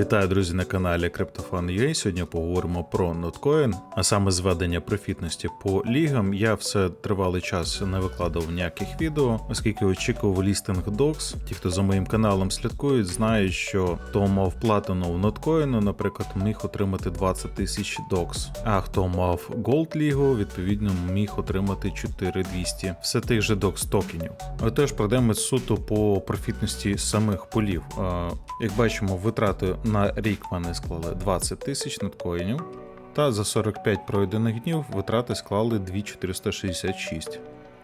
Вітаю, друзі, на каналі CryptoFan.ua. Сьогодні поговоримо про ноткоін, а саме зведення профітності по лігам. Я все тривалий час не викладав ніяких відео, оскільки очікував лістинг докс. Ті, хто за моїм каналом слідкують, знають, що хто мав платину в ноткоїну, наприклад, міг отримати 20 тисяч докс. А хто мав Gold лігу, відповідно міг отримати 4200 все тих же докс токенів. Отож, пройдемо суто по профітності самих полів. Як бачимо, витрати на рік мене склали 20 тисяч ноткоїнів. Та за 45 пройдених днів витрати склали 2466.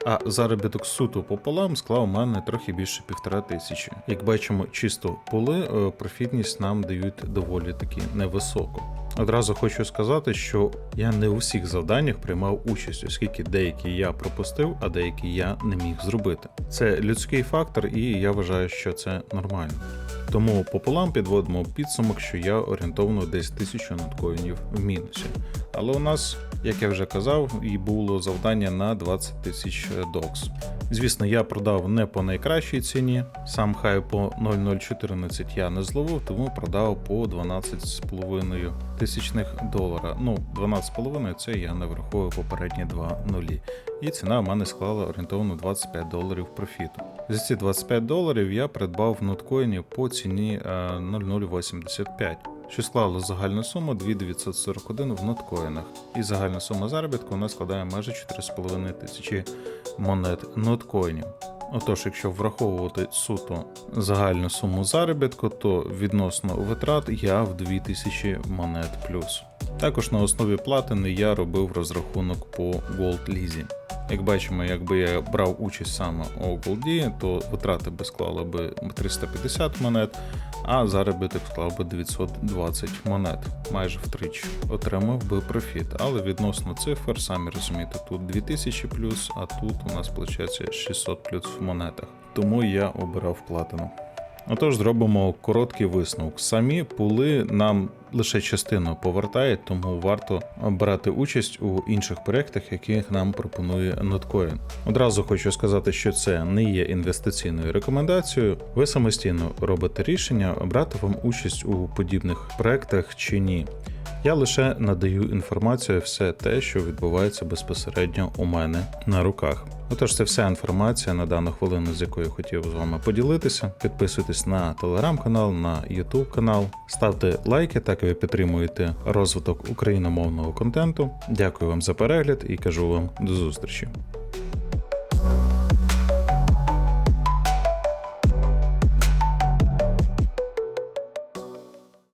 А заробіток суто пополам склав у мене трохи більше півтора тисячі. Як бачимо, чисто поли е, профітність нам дають доволі таки невисоку. Одразу хочу сказати, що я не у всіх завданнях приймав участь, оскільки деякі я пропустив, а деякі я не міг зробити. Це людський фактор, і я вважаю, що це нормально. Тому пополам підводимо підсумок, що я орієнтовно десь тисячу ноткоїнів в мінусі. Але у нас, як я вже казав, і було завдання на 20 тисяч докс. Звісно, я продав не по найкращій ціні, сам хай по 0,014 я не зловив, тому продав по 12,5 тисячних долара. Ну, 12,5 це я не враховую попередні два нулі. І ціна в мене склала орієнтовно 25 доларів профіту. За ці 25 доларів я придбав ноткоїнів по ціні е, 0,085. Що склало загальну суму 2941 в ноткоїнах, і загальна сума заробітку у нас складає майже 4,5 тисячі монет ноткоїнів. Отож, якщо враховувати суто загальну суму заробітку, то відносно витрат я в 2000 монет плюс. Також на основі платини я робив розрахунок по Gold Лізі. Як бачимо, якби я брав участь саме у Голді, то витрати би склали би 350 монет, а заробіток склав би 920 монет, майже втричі. Отримав би профіт. Але відносно цифр, самі розумієте, тут 2000 плюс, а тут у нас виходить 600 плюс в монетах. Тому я обирав платину. Отож, зробимо короткий висновок. Самі пули нам лише частину повертають, тому варто брати участь у інших проєктах, яких нам пропонує Notcoin. Одразу хочу сказати, що це не є інвестиційною рекомендацією. Ви самостійно робите рішення, брати вам участь у подібних проєктах чи ні. Я лише надаю інформацію, все те, що відбувається безпосередньо у мене на руках. Отож, це вся інформація на дану хвилину, з якою хотів з вами поділитися. Підписуйтесь на телеграм-канал, на Ютуб канал, ставте лайки, так ви підтримуєте розвиток україномовного контенту. Дякую вам за перегляд і кажу вам до зустрічі.